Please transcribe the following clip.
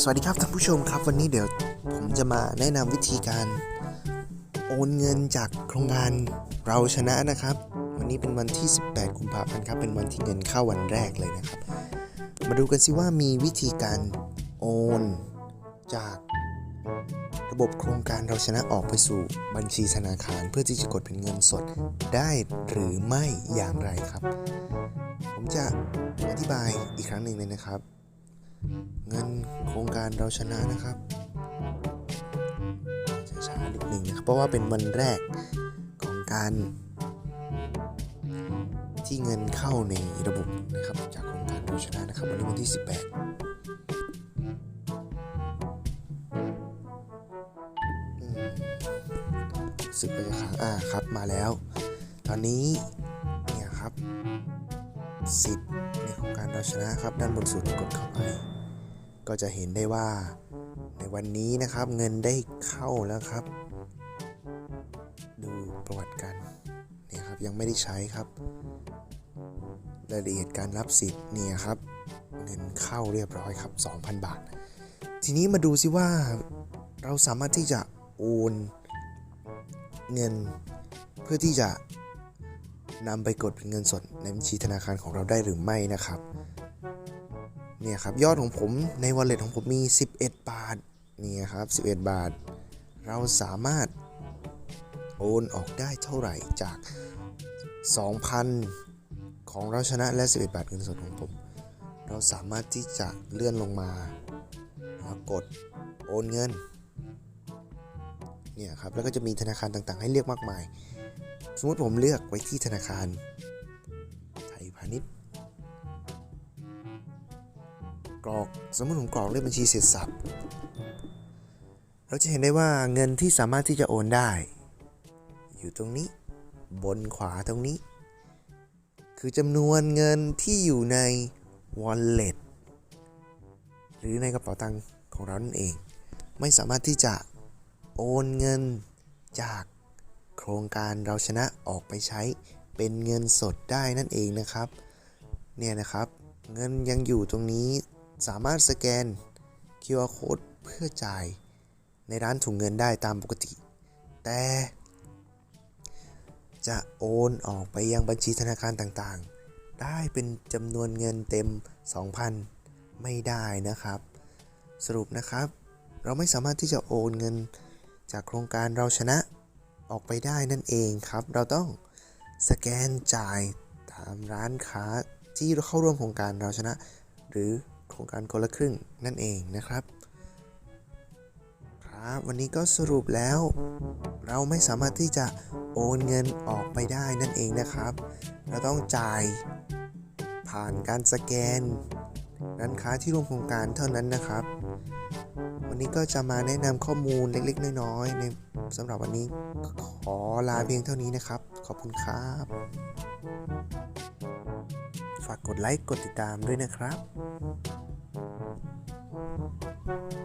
สวัสดีครับท่านผู้ชมครับ วันนี้เดี๋ยวผมจะมาแนะนำวิธีการ โอนเงินจากโครงการเราชนะนะครับ วันนี้เป็นวันที่ 18 กุมภาพันธ์ครับเป็นวันที่เงินเข้าวันแรกเลยนะครับ มาดูกันสิว่ามีวิธีการโอนจากระบบโครงการเราชนะออกไปสู่บัญชีธนาคาร เพื่อที่จะกดเป็นเงินสดได้หรือไม่อย่างไรครับ ผมจะอธิบายอีกครั้งหนึ่งเลยนะครับ เงินโครงการเราชนะนะครับช้าๆนิดหนึ่งนะครับเพราะว่าเป็นวันแรกของการ ที่เงินเข้าในระบบนะครับจากโครงการเราชนะนะครับวันนี้วันที่ 18รู้สึกไปค้างอ่าครับมาแล้ว ตอนนี้เนี่ยครับสิทธิ์ในโครงการเราชนะครับด้านบนสุดกดเข้าไป ก็จะเห็นได้ว่าในวันนี้นะครับเงินได้เข้าแล้วครับ ดูประวัติกันเนี่ยครับยังไม่ได้ใช้ครับ รายละเอียดการรับสิทธิ์เนี่ยครับ เงินเข้าเรียบร้อยครับ 2,000 บาท ทีนี้มาดูซิว่าเราสามารถที่จะโอนเงินเพื่อที่จะนำไปกดเป็นเงินสดในบัญชีธนาคารของเราได้หรือไม่นะครับ เนี่ยครับยอดของผมใน wallet ของผมมี 11 บาทนี่ครับ11 บาท เราสามารถโอนออกได้เท่าไหร่จาก 2,000 ของเราชนะและ 11 บาทเงินสดของผม เราสามารถที่จะเลื่อนลงมาแล้วกดโอนเงินเนี่ยครับแล้วก็จะมีธนาคารต่างๆ ให้เลือกมากมาย สมมติผมเลือกไว้ที่ธนาคาร กรอกสมมติผมกรอกเลขบัญชีเสร็จสับเราจะเห็นได้ว่าเงินที่สามารถที่จะโอนได้ อยู่ตรงนี้บนขวาตรงนี้ คือจำนวนเงินที่อยู่ใน wallet หรือในกระเป๋าตังค์ของเรานั่นเอง ไม่สามารถที่จะโอนเงินจากโครงการเราชนะออกไปใช้เป็นเงินสดได้นั่นเองนะครับ เนี่ยนะครับ เงินยังอยู่ตรงนี้ สามารถสแกน QR code เพื่อจ่ายในร้านถุงเงินได้ตามปกติ แต่จะโอนออกไปยังบัญชีธนาคารต่างๆ ได้เป็นจำนวนเงินเต็ม 2,000 ไม่ได้นะครับ สรุปนะครับ เราไม่สามารถที่จะโอนเงินจากโครงการเราชนะออกไปได้นั่นเองครับ เราต้องสแกนจ่ายตามร้านค้าที่เข้าร่วมโครงการเราชนะ หรือ โครงการคนละครึ่งนั่นเองนะครับ ครับวันนี้ก็สรุปแล้ว เราไม่สามารถที่จะโอนเงินออกไปได้นั่นเองนะครับ เราต้องจ่ายผ่านการสแกนร้านค้าที่ร่วมโครงการเท่านั้นนะครับ วันนี้ก็จะมาแนะนำข้อมูลเล็กๆ น้อยๆในสำหรับวันนี้ขอลาเพียงเท่านี้นะครับ ขอบคุณครับ ฝากกดไลค์กดติดตามด้วยนะครับ Thank you.